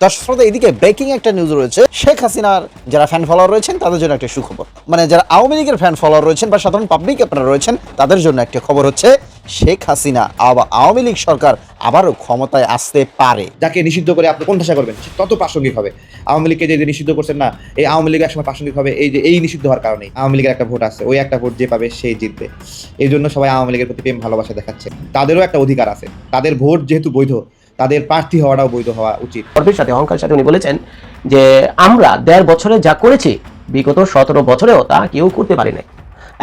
দর্শক শ্রোতা এদিকে ব্রেকিং একটা নিউজ রয়েছে। শেখ হাসিনার যারা ফ্যান ফলোয়ার রয়েছেন, তাদের জন্য একটা সুখবর। মানে যারা আওয়ামী লীগের ফ্যান ফলোয়ার রয়েছেন বা সাধারণ পাবলিক আপনারা রয়েছেন, তাদের জন্য একটা খবর হচ্ছে, শেখ হাসিনা আবার আওয়ামী লীগ সরকার আবারও ক্ষমতায় আসতে পারে। যাকে নিষিদ্ধ করে আপনি কোন ভাষা করবেন? তত প্রাসঙ্গিক হবে। আওয়ামী লীগকে যে নিষিদ্ধ করছেন না, এই আওয়ামী লীগ একসময় প্রাসঙ্গিক হবে, এই যে এই নিষিদ্ধ হওয়ার কারণে আওয়ামী লীগের একটা ভোট আছে, ওই একটা ভোট যে পাবে সেই জিতবে। এই জন্য সবাই আওয়ামী লীগের প্রতি প্রেম ভালোবাসা দেখাচ্ছে। তাদেরও একটা অধিকার আছে। তাদের ভোট যেহেতু বৈধ তাদের প্রার্থী হওয়াটাও বৈধ হওয়া উচিত। গর্বের সাথে অহংকার সাথে উনি বলেছেন যে আমরা দেড় বছরে যা করেছি বিগত সতেরো বছরেও তা কেউ করতে পারে নাই।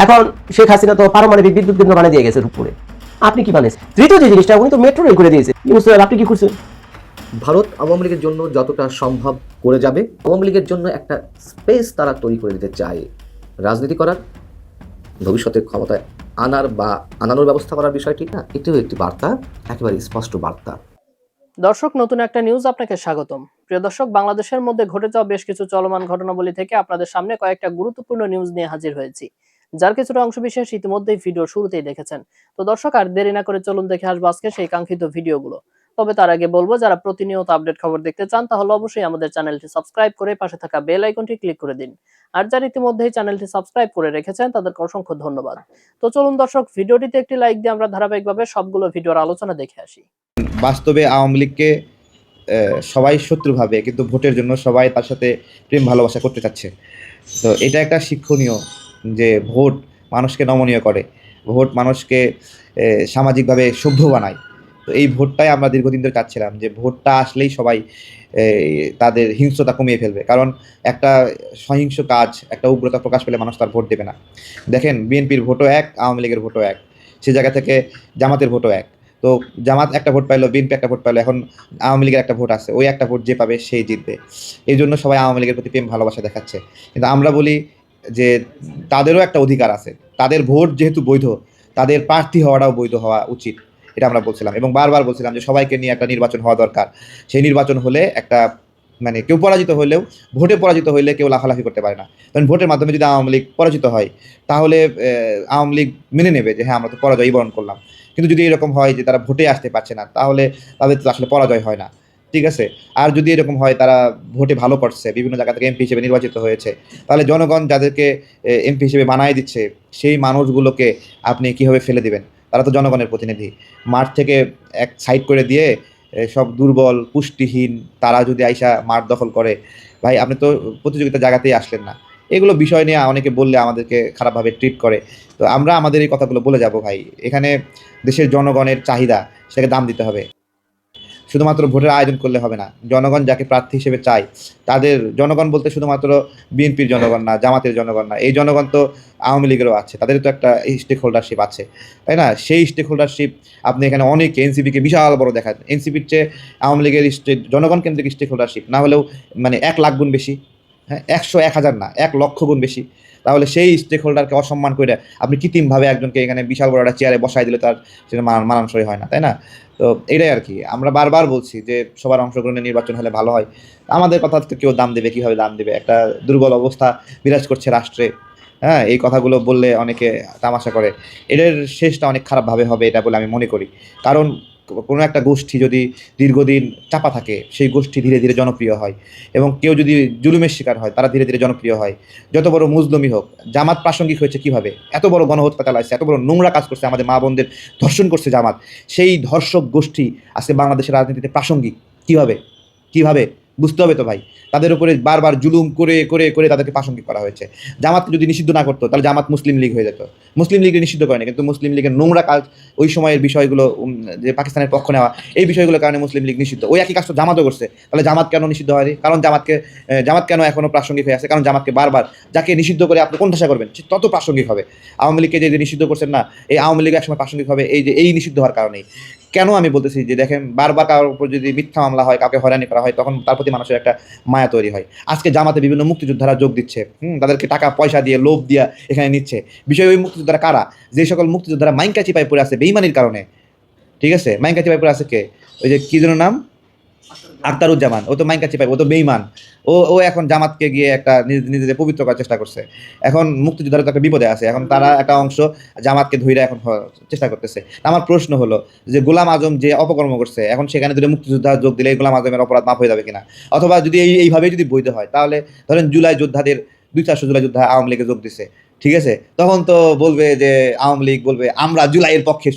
এখন শেখ হাসিনা তো পারমাণবিক বিদ্যুৎ কেন্দ্র বানিয়ে দিয়ে গেছে রূপপুরে। আপনি কি বানিয়েছেন? তৃতীয় যে জিনিসটা উনি তো মেট্রো রেল করে দিয়েছে। ইউনুস আপনি কি করছেন? ভারত আওয়ামী লীগের জন্য যতটা সম্ভব করে যাবে আওয়ামী লীগের জন্য একটা স্পেস তারা তৈরি করে দিতে চায়। রাজনীতি করার ভবিষ্যতে ক্ষমতায় আনার বা আনানোর ব্যবস্থা করার বিষয়টি না এটিও একটি বার্তা একেবারে স্পষ্ট বার্তা। দর্শক, নতুন একটা নিউজ আপনাকে স্বাগতম। প্রিয় দর্শক, বাংলাদেশের মধ্যে ঘটে যাওয়া বেশ কিছু চলমান ঘটনাবলী থেকে আপনাদের সামনে কয়েকটা গুরুত্বপূর্ণ নিউজ নিয়ে হাজির হয়েছি, যার কিছুটা অংশ বিশেষ ইতিমধ্যেই ভিডিও শুরুতেই দেখেছেন। তো দর্শক, আর দেরি না করে চলুন দেখে আসব আজকে সেই কাঙ্ক্ষিত ভিডিওগুলো তবে তার আগে বলব, যারা প্রতিনিয়ত আপডেট খবর দেখতে চান, তাহলে অবশ্যই আমাদের চ্যানেলটি সাবস্ক্রাইব করে পাশে থাকা বেল আইকনটি ক্লিক করে দিন। আর যারা ইতিমধ্যেই চ্যানেলটি সাবস্ক্রাইব করে রেখেছেন, তাদেরকে অসংখ্য ধন্যবাদ। তো চলুন দর্শক, ভিডিওটিতে একটি লাইক দিয়ে আমরা ধারাবাহিকভাবে সবগুলো ভিডিওর আলোচনা দেখে আসি। বাস্তবে আওয়ামী লীগকে সবাই শত্রু ভাবে, কিন্তু ভোটের জন্য সবাই তার সাথে প্রেম ভালোবাসা করতে চাচ্ছে। তো এটা একটা শিক্ষণীয় যে ভোট মানুষকে নমনীয় করে। ভোট মানুষকে সামাজিকভাবে সভ্য বানায়। তো এই ভোটটাই আমরা দীর্ঘদিন ধরে চাচ্ছিলাম যে ভোটটা আসলেই সবাই তাদের হিংস্রতা কমিয়ে ফেলবে। কারণ একটা সহিংস কাজ, একটা উগ্রতা প্রকাশ পেলে মানুষ তার ভোট দেবে না। দেখেন, বিএনপির ভোটও এক, আওয়ামী লীগের ভোটও এক। সে জায়গা থেকে জামাতের ভোটও এক। তো জামাত একটা ভোট পাইলো, বিএনপি একটা ভোট পাইলো, এখন আওয়ামী লীগের একটা ভোট আছে। ওই একটা ভোট যে পাবে, সেই জিতবে। এই জন্য সবাই আওয়ামী লীগের প্রতি প্রেম, ভালোবাসা দেখাচ্ছে। কিন্তু আমরা বলি যে তাদেরও একটা অধিকার আছে। তাদের ভোট যেহেতু বৈধ, তাদের প্রার্থী হওয়াটাও বৈধ হওয়া উচিত। এটা আমরা বলছিলাম। এবং বারবার বলছিলাম যে সবাইকে নিয়ে একটা নির্বাচন হওয়া দরকার। সেই নির্বাচন হলে একটা মানে কেউ পরাজিত হলেও, ভোটে পরাজিত হইলে কেউ লাফালাফি করতে পারে না। কারণ ভোটের মাধ্যমে যদি আওয়ামী লীগ পরাজিত হয়, তাহলে আওয়ামী লীগ মেনে নেবে যে হ্যাঁ আমরা তো পরাজয়ই বরণ করলাম। কিন্তু যদি এরকম হয় যে, তারা ভোটে আসতে পারছে না, তাহলে তাদের তো আসলে পরাজয় হয় না। ঠিক আছে? আর যদি এরকম হয়, তারা ভোটে ভালো করছে, বিভিন্ন জায়গা থেকে এমপি হিসেবে নির্বাচিত হয়েছে, তাহলে জনগণ যাদেরকে এমপি হিসেবে বানায় দিচ্ছে, সেই মানুষগুলোকে আপনি কীভাবে ফেলে দিবেন? তারা তো জনগণের প্রতিনিধি। মাঠ থেকে এক সাইড করে দিয়ে সব দুর্বল, পুষ্টিহীন, তারা যদি আইসা মাঠ দখল করে, ভাই, আপনি তো প্রতিযোগিতা জায়গাতেই আসলেন না। এগুলো বিষয় নিয়ে অনেকে বললে আমাদেরকে খারাপভাবে ট্রিট করে। তো আমরা আমাদের এই কথাগুলো বলে যাব, ভাই। এখানে দেশের জনগণের চাহিদা, সেটাকে দাম দিতে হবে। শুধুমাত্র ভোটের আয়োজন করলে হবে না। জনগণ যাকে প্রার্থী হিসেবে চায়, তাদের জনগণ বলতে শুধুমাত্র বিএনপির জনগণ না, জামাতের জনগণ না, এই জনগণ তো আওয়ামী লীগেরও আছে, তাদের তো একটা স্টেক হোল্ডারশিপ আছে, তাই না? সেই স্টেক হোল্ডারশিপ আপনি এখানে অনেক এনসিপিকে বিশাল বড় দেখান এনসিপির চেয়ে আওয়ামী লীগের স্টেট জনগণ কেন্দ্রিক স্টেক হোল্ডারশিপ না হলেও মানে এক লাখ গুণ বেশি হ্যাঁ একশো এক হাজার না, এক লক্ষ গুণ বেশি। তাহলে সেই স্টেক হোল্ডারকে অসম্মান করে আপনি কৃত্রিমভাবে একজনকে এখানে বিশাল বড় একটা চেয়ারে বসাই দিলে তার সেটা মান- মানানসই হয় না, তাই না? তো এটাই আর কি। আমরা বারবার বলছি যে সবার অংশগ্রহণে নির্বাচন হলে ভালো হয়। আমাদের কথা তো কেউ দাম দেবে, কীভাবে দাম দেবে? একটা দুর্বল অবস্থা বিরাজ করছে রাষ্ট্রে। হ্যাঁ এই কথাগুলো বললে অনেকে তামাশা করে। এটার শেষটা অনেক খারাপভাবে হবে, এটা বলে আমি মনে করি। কারণ কোনো একটা গোষ্ঠী যদি দীর্ঘদিন চাপা থাকে, সেই গোষ্ঠী ধীরে ধীরে জনপ্রিয় হয়। এবং কেউ যদি জুলুমের শিকার হয়, তারা ধীরে ধীরে জনপ্রিয় হয়। যত বড় মুজলমি হোক, জামাত প্রাসঙ্গিক হয়েছে কীভাবে? এত বড় গণহত্যা চালাইছে, এত বড় নোংরা কাজ করছে আমাদের মা বোনদের ধর্ষণ করছে জামাত। সেই ধর্ষক গোষ্ঠী আজকে বাংলাদেশের রাজনীতিতে প্রাসঙ্গিক। কীভাবে? কীভাবে? বুঝতে হবে তো ভাই। তাদের উপরে বারবার জুলুম করে করে করে তাদেরকে প্রাসঙ্গিক করা হয়েছে। জামাতকে যদি নিষিদ্ধ না করতো, তাহলে জামাত মুসলিম লীগ হয়ে যেত। মুসলিম লীগকে নিষিদ্ধ করেনি, কিন্তু মুসলিম লীগের নোংরা কাজ, ওই সময়ের বিষয়গুলো যে পাকিস্তানের পক্ষ নেওয়া, এই বিষয়গুলোর কারণে মুসলিম লীগ নিষিদ্ধ। ওই একই কাজটা জামাতও করছে। তাহলে জামাত কেন নিষিদ্ধ হয়নি? কারণ জামাতকে জামাত কেন এখনও প্রাসঙ্গিক হয়ে আছে? কারণ জামাতকে বারবার যাকে নিষিদ্ধ করে আপনি কোন ভাষা করবেন? তত প্রাসঙ্গিক হবে। আওয়ামী লীগকে যে নিষিদ্ধ করছেন না, এই আওয়ামী লীগ একসময় প্রাসঙ্গিক হবে, এই যে এই নিষিদ্ধ হওয়ার কারণেই। কেন আমি বলতেছি যে দেখেন বারবার কারোর উপর যদি মিথ্যা মামলা হয়, কাউকে হয়রানি করা হয়, তখন তার প্রতি মানুষের একটা মায়া তৈরি হয়। আজকে জামাতে বিভিন্ন মুক্তিযোদ্ধারা যোগ দিচ্ছে, হুম, তাদেরকে টাকা, পয়সা দিয়ে, লোভ দিয়ে এখানে নিচ্ছে। বিষয় ওই মুক্তিযোদ্ধারা কারা? যে সকল মুক্তিযোদ্ধারা মাইঙ্কা চিপায় পড়ে আছে, বেইমানির কারণে। ঠিক আছে? মাইঙ্কা চিপায় পড়ে আছে কে? ওই যে কী যেন নাম? আক্তারুজ্জামান ও তো ও তো বেইমান ও ও এখন জামাতকে গিয়ে একটা নিজেদের পবিত্র করার চেষ্টা করছে। এখন মুক্তিযোদ্ধারা তো একটা বিপদে আছে। এখন তারা একটা অংশ জামাতকে এখন চেষ্টা করতেছে। আমার প্রশ্ন হলো যে, গোলাম আজম যে অপকর্ম করছে, এখন সেখানে যদি মুক্তিযোদ্ধা যোগ দিলে গোলাম আজমের অপরাধ মাফ হয়ে যাবে কিনা? অথবা যদি এই এইভাবে যদি বৈধ হয়, তাহলে ধরেন জুলাই যোদ্ধাদের, দুই চারশো জুলাই যোদ্ধা আওয়ামী লীগে যোগ দিছে। ঠিক আছে? তখন তো বলবে যে, আওয়ামী লীগ বলবে, আমরা জুলাইয়ের পক্ষে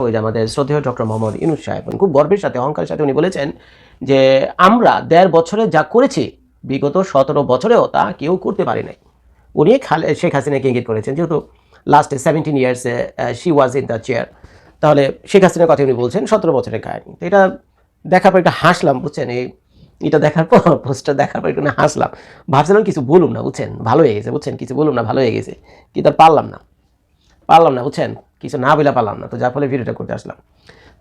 ওই আমাদের শ্রদ্ধেয় ডক্টর মোহাম্মদ ইনুস সাহেব। খুব গর্বের সাথে, অহংকারের সাথে উনি বলেছেন যে, আমরা দেড় বছরে যা করেছি, বিগত সতেরো বছরেও তা কেউ করতে পারে নাই। উনি খালে, শেখ হাসিনাকে ইঙ্গিত করেছেন, যেহেতু last seventeen ইয়ার্সে she was in the chair তাহলে শেখ হাসিনার কথা উনি বলছেন, সতেরো বছরের কাহিনী। তো এটা দেখার পর একটু হাসলাম, বুঝছেন? এই, এটা দেখার পর পোস্টটা দেখার পর একটু হাসলাম। ভাবছিলাম কিছু বলুন না, বুঝছেন? ভালো হয়ে গেছে, বুঝছেন? কিছু বলুন না, ভালো হয়ে গেছে। কিন্তু পারলাম না। পারলাম না, বুঝছেন? কিছু না বলে পারলাম না। তো যার ফলে ভিডিওটা করতে আসলাম।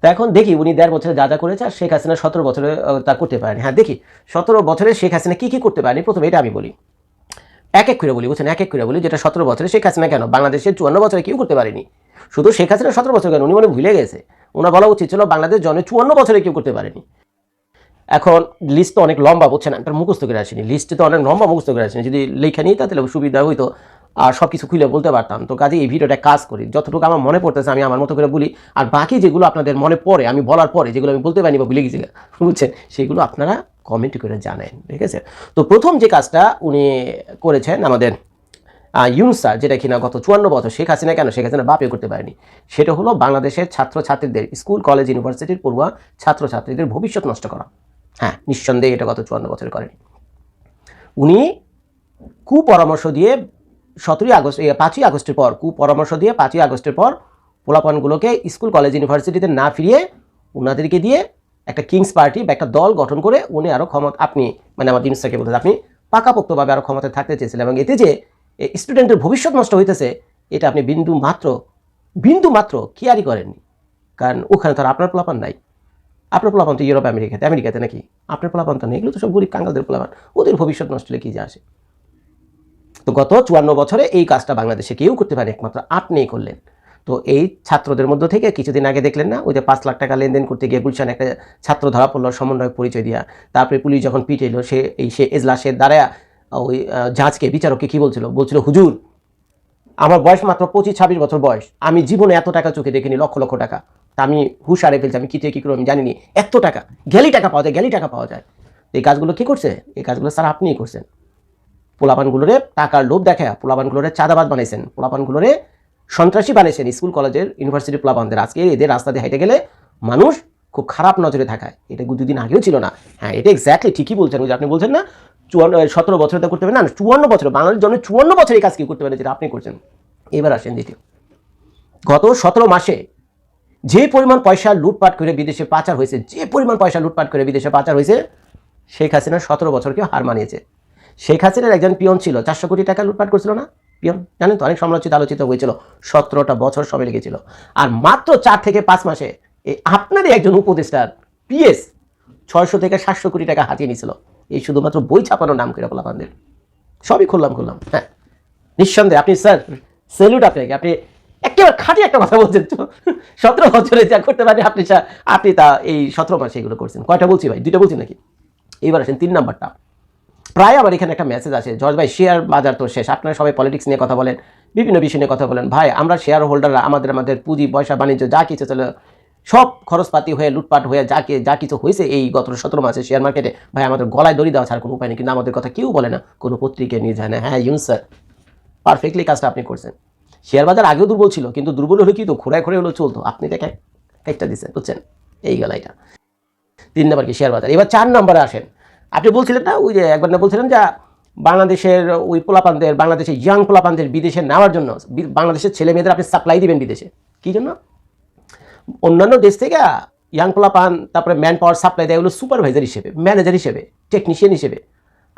তো এখন দেখি উনি দেড় বছরে যা যা করেছে, আর শেখ হাসিনা সতেরো বছরে তা করতে পারেনি। হ্যাঁ দেখি, সতেরো বছরে শেখ হাসিনা কী কী করতে পারেনি? প্রথমে এটা আমি বলি। এক এক করে বলি, বুঝছেন? এক এক করে বলি, যেটা সতেরো বছরে শেখ হাসিনা কেন? বাংলাদেশের চুয়ান্ন বছরে কেউ করতে পারেনি। শুধু শেখ হাসিনা সতেরো বছর কেন? উনি মনে ভুলে গেছে। ওনার বলা উচিত ছিল বাংলাদেশ জনে চুয়ান্ন বছরে কেউ করতে পারেনি। এখন লিস্ট তো অনেক লম্বা, বুঝছেন? আমি মুখস্থ করে আসিনি। লিস্টে তো অনেক লম্বা, মুখস্থ করে আসিনি। যদি লেখা নিই, তাহলে সুবিধা হইতো। আর সব কিছু খুলে বলতে পারতাম। তো কাজে এই ভিডিওটা কাজ করি। যতটুকু আমার মনে পড়তেছে, আমি আমার মতো করে বলি। আর বাকি যেগুলো আপনাদের মনে পড়ে, আমি বলার পরে যেগুলো আমি বলতে পারিনি বা ভুলে গেছি, বুঝছেন? সেগুলো আপনারা কমেন্ট করে জানেন, ঠিক আছে? তো প্রথম যে কাজটা উনি করেছেন আমাদের ইউনুস যেটা কিনা গত চুয়ান্ন বছর শেখ হাসিনা কেন, শেখ হাসিনা বাপে করতে পারেনি, সেটা হলো বাংলাদেশের ছাত্রছাত্রীদের, স্কুল, কলেজ, ইউনিভার্সিটির পড়ুয়া ছাত্রছাত্রীদের ভবিষ্যৎ নষ্ট করা। হ্যাঁ নিঃসন্দেহে এটা গত চুয়ান্ন বছর করেনি। উনি কুপরামর্শ দিয়ে সতেরোই আগস্ট পাঁচই আগস্টের পর, কুপরামর্শ দিয়ে পাঁচই আগস্টের পর পোলাপানগুলোকে স্কুল, কলেজ, ইউনিভার্সিটিতে না ফিরিয়ে ওনাদেরকে দিয়ে একটা কিংস পার্টি বা একটা দল গঠন করে উনি আরও ক্ষমতা, আপনি মানে আমার জিনিসটাকে বলতে আপনি পাকাপোক্তভাবে আরও ক্ষমতায় থাকতে চেয়েছিলেন এবং এতে যে স্টুডেন্টের ভবিষ্যৎ নষ্ট হইতেছে, এটা আপনি বিন্দু মাত্র বিন্দু মাত্র কেয়ারই করেননি। কারণ ওখানে তো আপনার পোলাপান নাই। আপনার পোলাপান তো ইউরোপ আমেরিকাতে আমেরিকাতে নাকি? আপনার পোলাপান তো নেই, এগুলো তো সব গরিব কাঙ্গালদের পোলাপান। ওদের ভবিষ্যৎ নষ্ট হলে কী যে আসে? তো গত চুয়ান্ন বছরে এই কাজটা বাংলাদেশে কেউ করতে পারে, একমাত্র আপনিই করলেন। তো এই ছাত্রদের মধ্যে থেকে কিছুদিন আগে দেখলেন না, ওই যে পাঁচ লাখ টাকা লেনদেন করতে গিয়ে গুলশান একটা ছাত্র ধরা পড়ল সমন্বয় পরিচয় দিয়া। তারপরে পুলিশ যখন পিটাইলো সে এই সে এজলাসের দ্বারা ওই জাজকে, বিচারককে কী বলছিল? বলছিল, হুজুর, আমার বয়স মাত্র পঁচিশ ছাব্বিশ বছর বয়স। আমি জীবনে এত টাকা চোখে দেখিনি, লক্ষ লক্ষ টাকা। তা আমি হুশ হারে ফেলছি, আমি কী থেকে কী করব আমি জানিনি। এত টাকা, গেলি টাকা পাওয়া যায়, গেলি টাকা পাওয়া যায়। এই কাজগুলো কী করছে? এই কাজগুলো স্যার আপনিই করছেন। পোলাপানগুলোরে টাকার লোভ দেখা পোলাপানগুলোরে চাঁদাবাদ বানাইছেন, পোলাপানগুলোরে সন্ত্রাসী বানিয়েছেন স্কুল, কলেজের ইউনিভার্সিটি পোলাপানদের। আজকে এদের রাস্তা দিয়ে হাইটে গেলে মানুষ খুব খারাপ নজরে থাকায়। এটা দুদিন আগেও ছিল না। হ্যাঁ এটা এক্স্যাক্টলি ঠিকই বলছেন যে আপনি বলছেন না, চুয়ান্ন সতেরো বছরে তো করতে পারেন না চুয়ান্ন বছর বাংলাদেশের জন্য চুয়ান্ন বছর এই কাজ কি করতে পারে যেটা আপনি করছেন। এবার আসেন দ্বিতীয়। গত সতেরো মাসে যে পরিমাণ পয়সা লুটপাট করে বিদেশে পাচার হয়েছে, যে পরিমাণ পয়সা লুটপাট করে বিদেশে পাচার হয়েছে, শেখ হাসিনা সতেরো বছরকে হার মানিয়েছে। শেখ হাসিনার একজন পিয়ন ছিল, চারশো কোটি টাকা লুটপাট করছিল না? পিয়ন, জানেন তো, অনেক সমালোচিত আলোচিত হয়েছিল, সতেরোটা বছর সবে লেগেছিল। আর মাত্র চার থেকে পাঁচ মাসে এই আপনারই একজন উপদেষ্টার পিএস ছয়শো থেকে সাতশো কোটি টাকা হাতিয়ে নিয়েছিল। এই শুধুমাত্র বই ছাপানোর নাম করে পোলাপানদের সবই খুললাম খুললাম হ্যাঁ। নিঃসন্দেহে আপনি, স্যার সেলুট আপনাকে। আপনি একেবারে খাঁটি একটা কথা বলছেন সতেরো বছরে যা করতে পারেন আপনি আপনি তা এই সতেরো মাসে এগুলো করছেন। কয়টা বলছি ভাই? দুইটা বলছি নাকি? এইবার আসেন তিন নাম্বারটা। প্রায় আমার এখানে একটা মেসেজ আছে জর্জ ভাই শেয়ার বাজার তো শেষ, আপনারা সবাই পলিটিক্স নিয়ে কথা বলেন, বিভিন্ন বিষয় নিয়ে কথা বলেন। ভাই, আমরা শেয়ার হোল্ডাররা আমাদের আমাদের পুঁজি, পয়সা, বাণিজ্য, যা কিছু চলে, সব খরচপাতি হয়ে, লুটপাট হয়ে, যা যা কিছু হয়েছে এই গত সতেরো মাসে শেয়ার মার্কেটে ভাই, আমাদের গলায় দড়ি দেওয়া ছাড়া কোনো উপায় নেই। কিন্তু আমাদের কথা কেউ বলে না, কোনো পত্রিকায় নিয়ে যায় না। হ্যাঁ ইউন স্যার পারফেক্টলি কাজটা আপনি করছেন। শেয়ার বাজার আগেও দুর্বল ছিল, কিন্তু দুর্বল হলে কি তো খোঁড়ায় খোঁড়ে হলেও চলতো। আপনি দেখে একটা দিচ্ছেন বুঝছেন? এই গেল এটা তিন নাম্বার কি শেয়ার বাজার। এবার চার নম্বরে আসেন। আপনি বলছিলেন না, ওই যে একবার না বলছিলেন যে বাংলাদেশের ওই পোলাপানদের, বাংলাদেশের ইয়াং পোলাপানদের বিদেশে নেওয়ার জন্য বাংলাদেশের ছেলে মেয়েদের আপনি সাপ্লাই দিবেন বিদেশে। কী জন্য? অন্যান্য দেশ থেকে ইয়াং পোলাপান, তারপরে ম্যান পাওয়ার সাপ্লাই দেয় হলো সুপারভাইজার হিসেবে ম্যানেজার হিসেবে টেকনিশিয়ান হিসেবে।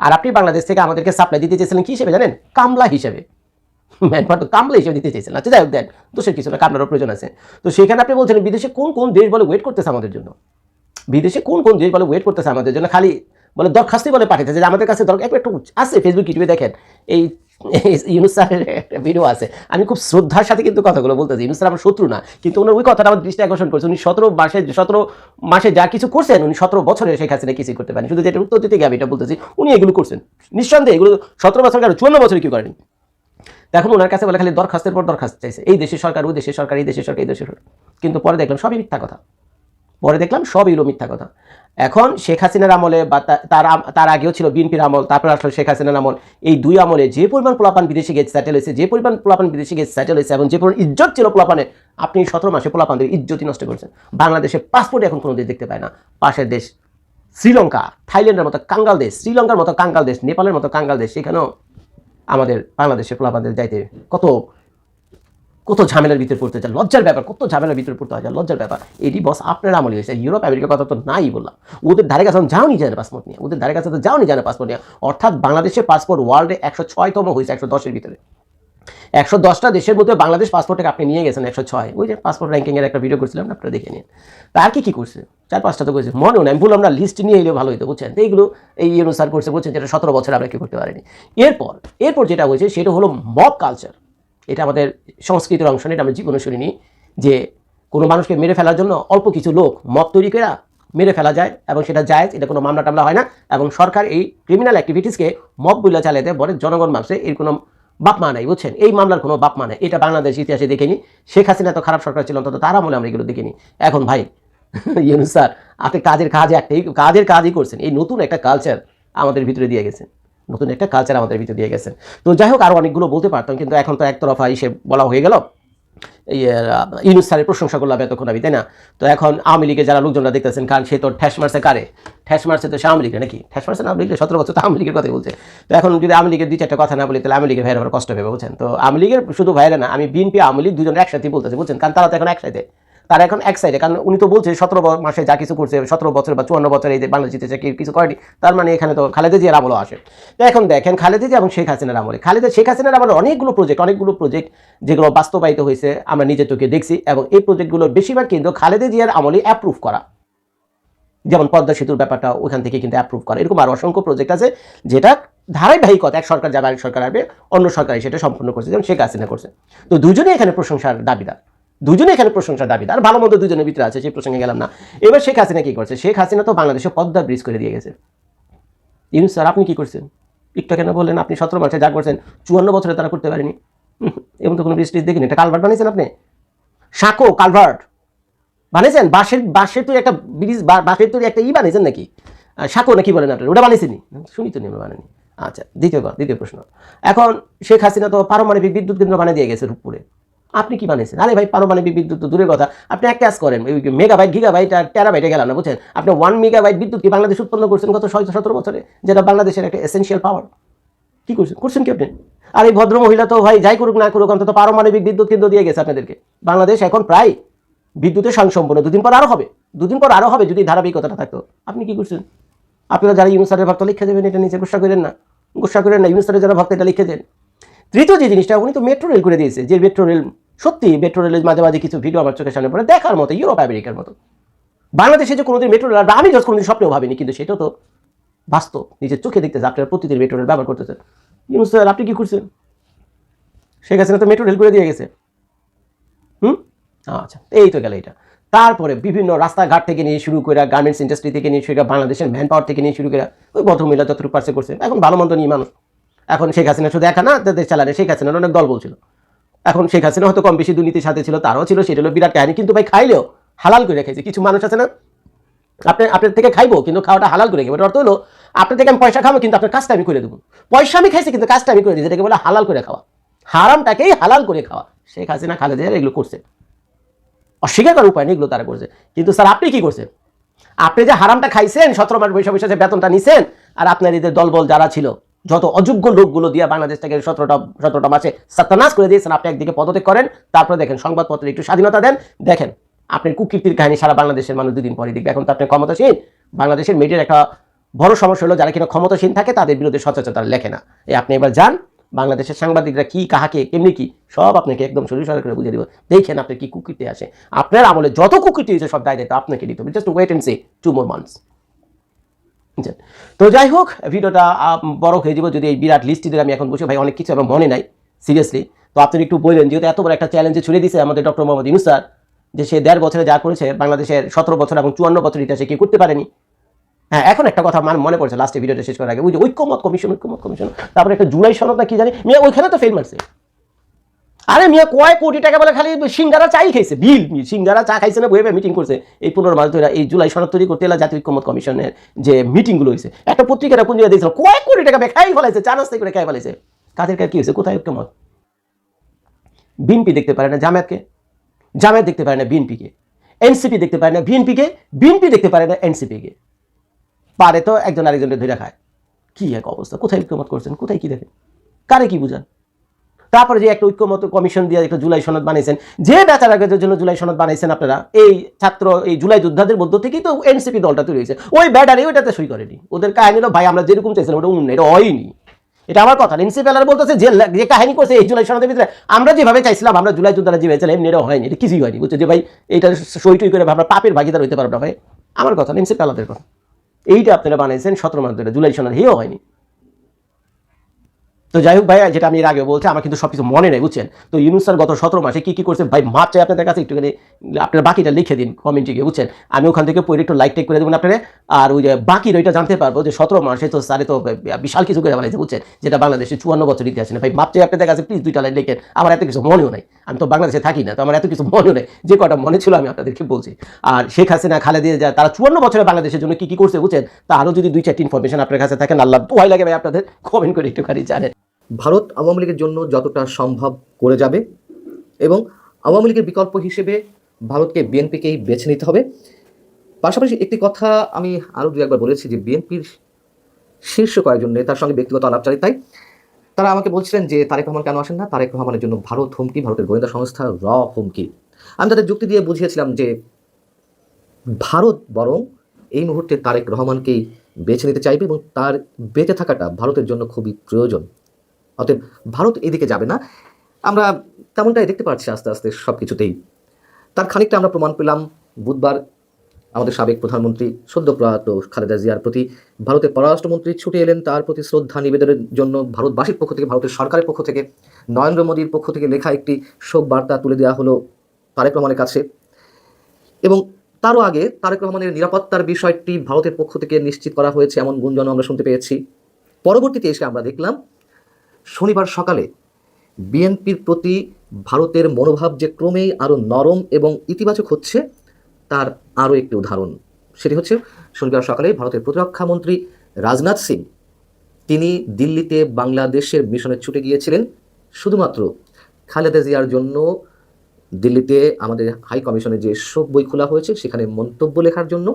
আর আপনি বাংলাদেশ থেকে আমাদেরকে সাপ্লাই দিতে চেয়েছিলেন কী হিসেবে জানেন? কামলা হিসেবে। ম্যান পাওয়ার তো কামলা হিসেবে দিতে চেয়েছিলেন। আচ্ছা যাই হোক, দেন, দোষের কিছু না, কামলারও প্রয়োজন আছে। তো সেখানে আপনি বলছেন বিদেশে কোন কোন দেশ বলে ওয়েট করতেছে আমাদের জন্য? বিদেশে কোন কোন দেশ বলে ওয়েট করতেছে আমাদের জন্য? খালি বলে দরখাস্তই বলে পাঠাইছে যে আমাদের কাছে দরকার, একটু আছে ফেসবুক ইউটিউবে দেখেন। এই ইউনুস স্যারের একটা ভিডিও আছে। আমি খুব শ্রদ্ধার সাথে কিন্তু কথাগুলো বলতেছি। ইউনুস স্যার আমার শত্রু না, কিন্তু ওনার ওই কথাটা আমার দৃষ্টি আকর্ষণ করছে। উনি সতেরো মাসে সতেরো মাসে যা কিছু করছেন, উনি সতেরো বছরে শেখ হাসিনা কিছুই করতে পারেন। শুধু যেটা উত্তর দিতে গিয়ে আমি এটা বলতেছি, উনি এগুলো করছেন। নিঃসন্দেহে এগুলো সতেরো বছর কেন চুয়ান্ন বছরে কি করেনি। এখন ওনার কাছে বলে খালি দরখাস্তের পর দরখাস্ত চাইছে। এই দেশের সরকার, ওই দেশের সরকার, এই দেশের সরকার, এই দেশের সরকার। কিন্তু পরে দেখলাম সবই মিথ্যা কথা। পরে দেখলাম সবই হলো মিথ্যা কথা। এখন শেখ হাসিনার আমলে বা তার তার আগেও ছিল বিএনপির আমল, তারপরে আসলে শেখ হাসিনার আমল। এই দুই আমলে যে পরিমাণ পোলাপান বিদেশে গিয়ে স্যাটেল হয়েছে, যে পরিমাণ পোলাপান বিদেশে গিয়ে সেটেল হয়েছে এবং যে পরিমাণ ইজ্জত ছিল পোলাপানের আপনি সতেরো মাসে পোলাপানদের ইজ্জতই নষ্ট করেছেন। বাংলাদেশের পাসপোর্ট এখন কোনো দেশ দেখতে পায় না। পাশের দেশ শ্রীলঙ্কা, থাইল্যান্ডের মতো কাঙ্গাল দেশ, শ্রীলঙ্কার মতো কাঙ্গাল দেশ, নেপালের মতো কাঙ্গাল দেশ সেখানেও আমাদের বাংলাদেশের পোলাপানদের যাইতে কত কত ঝামেলার ভিতরে পড়তে যায় লজ্জার ব্যাপার, কত ঝামেলার ভিতরে পড়তে হয় লজ্জার ব্যাপার। এটি বস আপনার আমলে হয়েছে। ইউরোপ, আমেরিকার কথা তো নাই বললাম। ওদের ধারে কাছে যাও নি জানে পাসপোর্ট নিয়ে। ওদের ধারে কাছে তো যাও নি জানে পাসপোর্ট নিয়ে। অর্থাৎ বাংলাদেশের পাসপোর্ট ওয়ার্ল্ডে একশো ছয়তম হয়েছে, একশো দশের ভিতরে। একশো দশটা দেশের মধ্যে বাংলাদেশ পাসপোর্টটাকে আপনি নিয়ে গেছেন, একশো ছয়। ওই যে পাসপোর্ট র্যাঙ্কিংয়ের একটা ভিডিও করছিলাম আপনারা দেখে নিন। তার কি কি করছে? চার পাঁচটা তো করছে। মনেও নাই আমি বললাম, না লিস্ট নিয়ে এলেও ভালো হতো বুঝছেন? এইগুলো এই অনুসার করছে বলছেন যেটা সতেরো বছর আমরা কেউ করতে পারিনি। এরপর এরপর যেটা হয়েছে, সেটা হলো মব কালচার এটা আমাদের সংস্কৃতির অংশ এটা আমরা জীবনে শুনিনি, যে কোনো মানুষকে মেরে ফেলার জন্য অল্প কিছু লোক মব তৈরি করে মেরে ফেলা যায় এবং সেটা যায়, এটা কোনো মামলা টামলা হয় না। এবং সরকার এই ক্রিমিনাল অ্যাক্টিভিটিসকে মব বলে চালিয়ে দেয়, বলে জনগণ মানুষে এর কোনো বাপ মা নাই, বুঝছেন? এই মামলার কোনো বাপ মা নাই, এটা বাংলাদেশ ইতিহাসে দেখিনি। শেখ হাসিনা তো খারাপ সরকার ছিল, অন্তত তার আমলে আমরা এগুলো দেখিনি। এখন ভাই, ইউনুস স্যার, আপনি কাজের কাজ একটাই কাজের কাজই করছেন, এই নতুন একটা কালচার আমাদের ভিতরে দিয়ে গেছেন নতুন একটা কালচার আমাদের ভিতরে দিয়ে গেছেন তো যাই হোক আরও অনেকগুলো বলতে পারতাম, কিন্তু এখন তো একতরফা হিসে বলা হয়ে গেল। ইউনুস স্যারের প্রশংসা করলাম এতক্ষণ আমি, তাই না? তো এখন আওয়ামী লীগের যারা লোকজনরা দেখতেছেন, কারণ সে তো ঠ্যাস মারছে কারে? ঠ্যাস মারছে তো সে আওয়ামী লীগের নাকি? ঠ্যাস মারছে না আওয়ামী লীগের? সতেরো বছর তো আওয়ামী লীগের কথাই বলছে। তো এখন যদি আওয়ামী লীগের দুই চারটা কথা না বলি, তাহলে আওয়ামী লীগের ভাইয়ের কষ্ট পেবে বলছেন তো আওয়ামী লীগের শুধু ভাইয়েরা না, আমি বিএনপি, আওয়ামী লীগ দুজন একসাথে বলতেছে বলছেন কারণ তারা তো এখন একসাথে। তারা এখন এক সাইডে কারণ উনি তো বলছে, সতেরো মাসে যা কিছু করছে, সতেরো বছর বা চুয়ান্ন বছর এই যে বাংলাদেশ জিতেছে কিছু করেনি, তার মানে এখানে তো খালেদা জিয়ার আমলও আসে। তো এখন দেখেন, খালেদা জিয়া এবং শেখ হাসিনার আমলে। খালেদা, শেখ হাসিনার আমলে অনেকগুলো প্রজেক্ট অনেকগুলো প্রজেক্ট যেগুলো বাস্তবায়িত হয়েছে, আমরা নিজের চোখে দেখছি এবং এই প্রজেক্টগুলোর বেশিরভাগ কিন্তু খালেদা জিয়ার আমলে অ্যাপ্রুভ করা। যেমন পদ্মা সেতুর ব্যাপারটা ওখান থেকে কিন্তু অ্যাপ্রুভ করা। এরকম আরও অসংখ্য প্রজেক্ট আছে যেটা ধারাবাহিকতা, এক সরকার যাবে, আরেক সরকার আসবে, অন্য সরকার সেটা সম্পূর্ণ করছে, যেমন শেখ হাসিনা করছে। তো দুজনেই এখানে প্রশংসার দাবিদার। দুজনে এখানে প্রশংসার দাবিদার ভালো মন্দ দুজনের ভিতরে আছে, সেই প্রসঙ্গে গেলাম না। এবার শেখ হাসিনা কি করছে? শেখ হাসিনা তো বাংলাদেশে পদ্মা ব্রিজ করে দিয়ে গেছে। ইউনুস স্যার, আপনি কি করছেন? একটু কেন বললেন আপনি? সতেরো মাসে যা করছেন, চুয়ান্ন বছরে তারা করতে পারেনি। এমন তো কোনো ব্রিজ ট্রিজ দেখিনি। এটা কালভার্ট বানিয়েছেন আপনি? সাঁকো, কালভার্ট। বানিয়েছেন? বাঁশের বাঁশের তৈরি একটা ব্রিজ বাঁশের তৈরি একটা ই বানিয়েছেন নাকি? সাঁকো নাকি বলেন আপনার? ওটা বানিয়েছেনি শুনি তো নি আমরা বানানি আচ্ছা দ্বিতীয় দ্বিতীয় প্রশ্ন। এখন শেখ হাসিনা তো পারমাণবিক বিদ্যুৎ কেন্দ্র বানিয়ে দিয়ে গেছে রূপপুরে। আপনি কি বানিয়েছেন? আরে ভাই, পারমাণবিক বিদ্যুৎ তো দূরের কথা। আপনি এক কাজ করেন, ওই মেগাবাইট গিগাবাইট আর টেরাবাইটে গেলাম না, বুঝছেন? আপনি ওয়ান মেগাবাইট বিদ্যুৎ কি বাংলাদেশ উৎপন্ন করছেন গত ছয় সতেরো বছরে? যেটা বাংলাদেশের একটা এসেন্সিয়াল পাওয়ার কি করছেন? করছেন কি আপনি? আর এই ভদ্র মহিলা তো ভাই, যাই করুক না করুক, অন্তত পারমাণবিক বিদ্যুৎ কেন্দ্র দিয়ে গেছে আপনাদেরকে। বাংলাদেশ এখন প্রায় বিদ্যুতের স্বয়ংসম্পন্ন দুদিন পর আরও হবে। দুদিন পর আরও হবে যদি ধারাবাহিকতাটা থাকতো। আপনি কি করছেন? আপনারা যারা ইউনুসারের ভক্ত, লিখে দেবেন, এটা নিচে গুসা করেন না। গুসা করেন না ইউনুসারের যারা ভক্ত, এটা লিখে দেন। তৃতীয় যে জিনিসটা, উনি তো মেট্রো রেল করে দিয়েছে, যে মেট্রো রেল সত্যি মেট্রো রেলের মাঝে মাঝে কিছু ভিডিও আমার চোখের সামনে পড়ে, দেখার মতো ইউরোপ আমেরিকার মতো। বাংলাদেশে যে কোনোদিন মেট্রো রেল আমি জাস্ট কোনোদিন স্বপ্নেও ভাবিনি, কিন্তু সেটা তো বাস্তব। নিজের চোখে দেখতেছে আপনারা প্রতিদিন মেট্রো রেল ব্যবহার করতেছেন। ইউনুস স্যার, আপনি কি করছেন? শেখ হাসিনা তো মেট্রো রেল করে দিয়ে গেছে। হুম? আচ্ছা এই তো গেল এটা। তারপরে বিভিন্ন রাস্তাঘাট থেকে নিয়ে শুরু করে গার্মেন্টস ইন্ডাস্ট্রি থেকে নিয়ে শুরু করে, বাংলাদেশের ম্যান পাওয়ার থেকে নিয়ে শুরু করে, ওই ভদ্রমহিলা যতটুকু পারছে করছে। এখন ভালো মন্দ নিয়ে মানুষ। এখন শেখ হাসিনা শুধু একা না, তাদের চালানে শেখ হাসিনার অনেক দল বলছিল। এখন শেখ হাসিনা হয়তো কম বেশি দুর্নীতির সাথে ছিল, তারও ছিল, সেটা হলো বিরাট কাহিনী, কিন্তু ভাই খাইলেও হালাল করে খাইছে। কিছু মানুষ আছে না? আপনি আপনার থেকে খাইবো, কিন্তু খাওয়াটা হালাল করে খাব এটার অর্থ হলো, আপনার থেকে আমি পয়সা খাব, কিন্তু আপনার কাজটা আমি করে দেবো। পয়সা আমি খাইছি, কিন্তু কাজটা আমি করে দিই যেটাকে বলে হালাল করে খাওয়া। হারামটাকেই হালাল করে খাওয়া। শেখ হাসিনা, খালেদা এগুলো করছে। অস্বীকার করার উপায় নেই, এগুলো তারা করছে। কিন্তু স্যার, আপনি কি করছেন? আপনি যে হারামটা খাইছেন, সতেরো মাস বৈশাখ বৈশাখে বেতনটা নিছেন, আর আপনার এদের দলবল যারা ছিল যত অযোগ্য লোকগুলো দিয়ে বাংলাদেশ থেকে সতেরোটা সতেরোটা মাসে সত্যানাশ করে দিয়েছেন, আপনি একদিকে পদত্যাগ করেন, তারপরে দেখেন সংবাদপত্রে একটু স্বাধীনতা দেন। দেখেন আপনার কুকীর্তির কাহিনী সারা বাংলাদেশের মানুষ দুদিন পরে দেখবে। এখন তো আপনি ক্ষমতাসীন, বাংলাদেশের মিডিয়ার একটা বড় সমস্যা হলো, যারা কিনা ক্ষমতাসীন থাকে, তাদের বিরুদ্ধে সচেতনতা লেখে না। এই আপনি এবার যান, বাংলাদেশের সাংবাদিকরা কি, কাহাকে, কেমনি কি, সব আপনাকে একদম সরিয়ে সরে করে বুঝিয়ে দিব। দেখেন আপনি কি কুকীর্তি আসে। আপনার আমলে যত কুকীর্তি হয়েছে, সব দায় দায়িত্ব আপনাকে দিতে হবে। Just wait and say two more months? তো যাই হোক, ভিডিওটা বড় হয়ে যাবে যদি এই বিরাট লিস্টিদের আমি এখন বসে, ভাই অনেক কিছু আমার মনে নাই সিরিয়াসলি তো আপনি একটু বললেন যেহেতু এত বড় একটা চ্যালেঞ্জে ছুড়ে দিয়েছে আমাদের ডক্টর মোহাম্মদ ইউনুস স্যার, যে সে দেড় বছরে যা করেছে, বাংলাদেশের সতেরো বছর এবং চুয়ান্ন বছর ইতিহাসে কেউ করতে পারেনি। হ্যাঁ এখন একটা কথা আমার মনে পড়ছে লাস্টে ভিডিওটা শেষ করার আগে। ওই যে ঐক্যমত কমিশন ঐক্যমত কমিশন তারপরে একটা জুলাই সনদ না কি জানি, মিয়া ওইখানে তো ফেল মারছে। আরে মিয়া, কয় কোটি টাকা বলে খালি সিঙ্গারা চাই খাইছে? বিল সিঙ্গারা চা খাইছে না বইবে মিটিং করছে। এই পনেরো মাস ধরে, এই জুলাই সনদ তৈরি করতে এলা জাতীয় ঐক্যমত কমিশনের যে মিটিংগুলো হয়েছে একটা পত্রিকাটা কোন জায়গায় দিয়েছিল। কয়েক কোটি টাকা খাই ফেলাইছে চা নাস্তা করে খাই ফেলাইছে। কাদের কার কি হয়েছে কোথায় ঐক্যমত? বিএনপি দেখতে পারে না জামায়াতকে। জামায়াত দেখতে পারে না বিএনপিকে। এনসিপি দেখতে পারে না বিএনপিকে। বিএনপি দেখতে পারে না এনসিপিকে। পারে তো একজন আরেকজনের ধরে খায়। কি এক অবস্থা? কোথায় ঐক্যমত করছেন? কোথায় কি দেখেন? কারে কি বুঝান? তারপরে যে একটা ঐক্যমত কমিশন দিয়ে একটা জুলাই সনদ বানিয়েছেন, যে বেচারাগের জন্য জুলাই সনদ বানাইছেন আপনারা, এই ছাত্র, এই জুলাই যোদ্ধাদের মধ্য থেকেই তো এনসিপি দলটা তৈরি হয়েছে। ওই ব্যাটারি ওইটাতে সই করেনি। ওদের কাহিনী ভাই, আমরা যেরকম চাইছিলাম, ওটা অন্য, এটা হয়নি। এটা আমার কথা। এনসিপি আলার বলতেছে যে যে কাহিনী করছে এই জুলাই সনদের ভিতরে, আমরা যেভাবে চাইছিলাম, আমরা জুলাই যোদ্ধারা যেভাবে চাইলাম এমনি এটা হয়নি, এটা কিছুই হয়নি। বুঝছ যে, ভাই এটা সই টই করে আমরা পাপের ভাগিদার হইতে পারব না, ভাই। আমার কথা, এনসিপি আলাদের কথা। এইটা আপনারা বানাইছেন সতেরো মাস ধরে, জুলাই সনদ, হেও হয়নি। তো যাই হোক ভাই যেটা আমি এর আগে বলছি, আমার কিন্তু সবকিছু মনে নেই, বুঝছেন? তো ইউনুস স্যার গত সতেরো মাসে কি কি করছে? ভাই, মাপ চাই আপনাদের কাছে, একটুখানি আপনার বাকিটা লিখে দিন কমেন্টে গিয়ে, বুঝছেন? আমি ওখান থেকে পড়ে একটু লাইক টেক করে দেবেন আপনারা। আর ওই যে বাকির ওইটা জানতে পারব যে সতেরো মাসে তো স্যারে তো বিশাল কিছু করে বানাইছে, বুঝছেন? যেটা বাংলাদেশে চুয়ান্ন বছর ইতিহাস না ভাই, মাপ চাই আপনাদের কাছে প্লিজ দুইটা লাইন লিখেন। আমার এত কিছু মনেও নাই। আমি তো বাংলাদেশে থাকি না, তো আমার এত কিছু মনেও নেই। যে কটা মনে ছিল আমি আপনাদেরকে বলছি। আর শেখ হাসিনা খালেদিয়া যা তারা চুয়ান্ন বছরে বাংলাদেশের জন্য কি কি করছে, বুঝছেন? তারও যদি দুই চারটি ইনফরমেশন আপনার কাছে থাকেন আল্লাহ দোহাই লাগে ভাই, আপনাদের কমেন্ট করে একটুখানি জানেন। ভারত আওয়ামী লীগের জন্য যতটা সম্ভব করে যাবে এবং আওয়ামী লীগের বিকল্প হিসেবে ভারতকে বিএনপিকেই বেছে নিতে হবে। পাশাপাশি একটি কথা আমি আরও দু একবার বলেছি যে বিএনপির শীর্ষ কয়েকজন নেতার সঙ্গে ব্যক্তিগত আলাপচারিতায় তারা আমাকে বলছিলেন যে তারেক রহমান কেন আসেন না? তারেক রহমানের জন্য ভারত হুমকি, ভারতের গোয়েন্দা সংস্থা র হুমকি। আমি তাদের যুক্তি দিয়ে বুঝিয়েছিলাম যে ভারত বরং এই মুহূর্তে তারেক রহমানকেই বেছে নিতে চাইবে এবং তার বেঁচে থাকাটা ভারতের জন্য খুবই প্রয়োজন। অতএব ভারত এদিকে যাবে না। আমরা তেমনটাই দেখতে পাচ্ছি আস্তে আস্তে সব কিছুতেই তার খানিকটা আমরা প্রমাণ পেলাম বুধবার আমাদের সাবেক প্রধানমন্ত্রী সদ্য প্রয়াত খালেদা জিয়ার প্রতি। ভারতের পররাষ্ট্রমন্ত্রী ছুটে এলেন তার প্রতি শ্রদ্ধা নিবেদনের জন্য ভারতবাসীর পক্ষ থেকে, ভারতের সরকারের পক্ষ থেকে। নরেন্দ্র মোদীর পক্ষ থেকে লেখা একটি শোক বার্তা তুলে দেওয়া হলো তারেক রহমানের কাছে। এবং তারও আগে তারেক রহমানের নিরাপত্তার বিষয়টি ভারতের পক্ষ থেকে নিশ্চিত করা হয়েছে, এমন গুঞ্জন আমরা শুনতে পেয়েছি। পরবর্তীতে এসে আমরা দেখলাম শনিবার সকালে বিএনপির প্রতি ভারতের মনোভাব যে ক্রমেই আরও নরম এবং ইতিবাচক হচ্ছে, তার আরও একটি উদাহরণ। সেটি হচ্ছে, শনিবার সকালে ভারতের প্রতিরক্ষা মন্ত্রী রাজনাথ সিং, তিনি দিল্লিতে বাংলাদেশের মিশনে ছুটে গিয়েছিলেন। শুধুমাত্র খালেদা জিয়ার জন্য দিল্লিতে আমাদের হাই কমিশনে যে শোক বই খোলা হয়েছে, সেখানে মন্তব্য লেখার জন্য,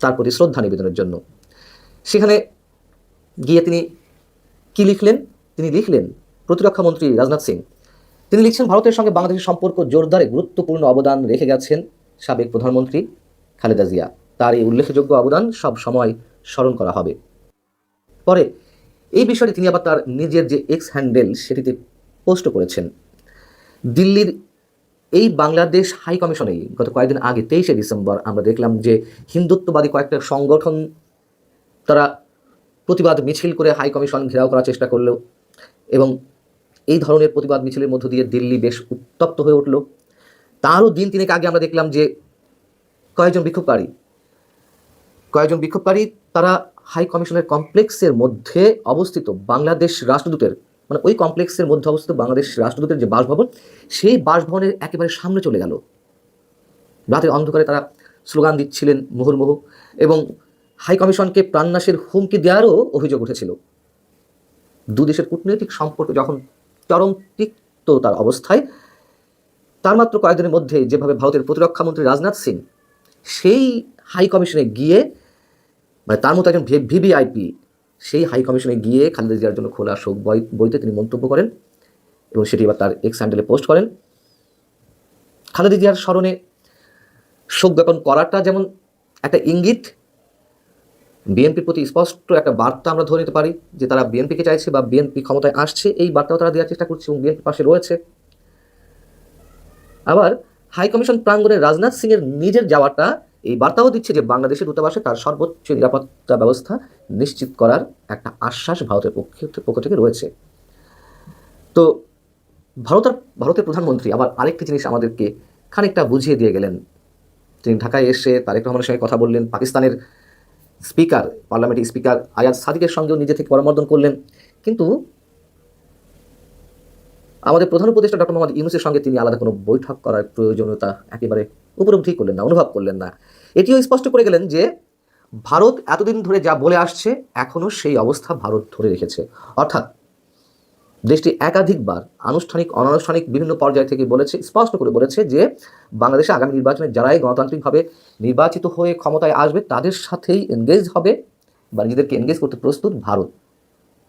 তার প্রতি শ্রদ্ধা নিবেদনের জন্য। সেখানে গিয়ে তিনি কি লিখলেন? তিনি লিখলেন, প্রতিরক্ষা মন্ত্রী রাজনাথ সিং, তিনি লিখছেন, ভারতের সঙ্গে বাংলাদেশের সম্পর্ক জোরদারে গুরুত্বপূর্ণ অবদান রেখে গেছেন সাবেক প্রধানমন্ত্রী খালেদা জিয়া। তার এই উল্লেখযোগ্য অবদান সব সময় স্মরণ করা হবে। পরে এই বিষয়টি তিনি আবার তার নিজের যে এক্স হ্যান্ডেল সেটিতে পোস্ট করেছেন। দিল্লির এই বাংলাদেশ হাই কমিশনেই গত কয়েকদিন আগে, তেইশে ডিসেম্বর, আমরা দেখলাম যে হিন্দুত্ববাদী কয়েকটা সংগঠন তারা প্রতিবাদ মিছিল করে হাই কমিশন ঘেরাও করার চেষ্টা করল এবং এই ধরনের প্রতিবাদ মিছিলের মধ্য দিয়ে দিল্লি বেশ উত্তপ্ত হয়ে উঠল। তারও দিন তিনেক আগে আমরা দেখলাম যে কয়েকজন বিক্ষোভকারী কয়েকজন বিক্ষোভকারী তারা হাই কমিশনের কমপ্লেক্সের মধ্যে অবস্থিত বাংলাদেশ রাষ্ট্রদূতের মানে ওই কমপ্লেক্সের মধ্যে অবস্থিত বাংলাদেশ রাষ্ট্রদূতের যে বাসভবন, সেই বাসভবনের একেবারে সামনে চলে গেল। রাতের অন্ধকারে তারা স্লোগান দিচ্ছিলেন মুহুর্মুহু এবং হাই কমিশনকে প্রাণনাশের হুমকি দেওয়ারও অভিযোগ উঠেছিল। দু দেশের কূটনৈতিক সম্পর্ক যখন চরম তিক্ত তার অবস্থায়, তার মাত্র কয়েকদিনের মধ্যে যেভাবে ভারতের প্রতিরক্ষা মন্ত্রী রাজনাথ সিং সেই হাই কমিশনে গিয়ে মানে তার মতো একজন ভিভিআইপি সেই হাই কমিশনে গিয়ে খালেদা জিয়ার জন্য খোলা শোক বই, বইতে তিনি মন্তব্য করেন এবং সেটি এবার তার এক্স হ্যান্ডেলে পোস্ট করেন। খালেদা জিয়ার স্মরণে শোক জ্ঞাপন করাটা যেমন একটা ইঙ্গিত বিএনপির প্রতি স্পষ্ট একটা বার্তা আমরা ধরে নিতে পারি যে তারা বিএনপিকে চাইছে বা বিএনপি ক্ষমতায় আসছে, এই বার্তাও তারা দেওয়ার চেষ্টা করছে এবং বিএনপি পাশে রয়েছে। আবার হাই কমিশন প্রাঙ্গণে রাজনাথ সিংয়ের নিজের যাওয়াটা এই বার্তাও দিচ্ছে যে বাংলাদেশের দূতাবাসে তার সর্বোচ্চ নিরাপত্তা ব্যবস্থা নিশ্চিত করার একটা আশ্বাস ভারতের পক্ষ পক্ষ থেকে রয়েছে। তো ভারতের ভারতের প্রধানমন্ত্রী আবার আরেকটি জিনিস আমাদেরকে খানিকটা বুঝিয়ে দিয়ে গেলেন। তিনি ঢাকায় এসে তারেক রহমানের সঙ্গে কথা বললেন, পাকিস্তানের স্পিকার পার্লামেন্টের স্পিকার আয়াজ সাদিকের সঙ্গেও নিজে থেকে পরামর্দন করলেন। কিন্তু আমাদের প্রধান উপদেষ্টা ডক্টর মোহাম্মদ ইউনুসের সঙ্গে তিনি আলাদা কোনো বৈঠক করার প্রয়োজনীয়তা একেবারে উপলব্ধি করলেন না, অনুভব করলেন না। এটিও স্পষ্ট করে গেলেন যে ভারত এতদিন ধরে যা বলে আসছে এখনও সেই অবস্থা ভারত ধরে রেখেছে। অর্থাৎ দেশটি একাধিকবার আনুষ্ঠানিক, অনানুষ্ঠানিক বিভিন্ন পর্যায় থেকে বলেছে, স্পষ্ট করে বলেছে যে বাংলাদেশে আগামী নির্বাচনে যারাই গণতান্ত্রিকভাবে নির্বাচিত হয়ে ক্ষমতায় আসবে, তাদের সাথেই এনগেজ হবে বা নিজেদেরকে এনগেজ করতে প্রস্তুত ভারত।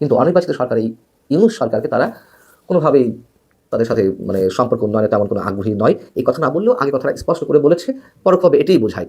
কিন্তু অনির্বাচিত সরকার এই ইউনুস সরকারকে তারা কোনোভাবেই তাদের সাথে মানে সম্পর্ক উন্নয়নে তেমন কোনো আগ্রহী নয়। এই কথা না বললেও আগে কথাটা স্পষ্ট করে বলেছে। পরোক্ষভাবে এটাই বোঝায়।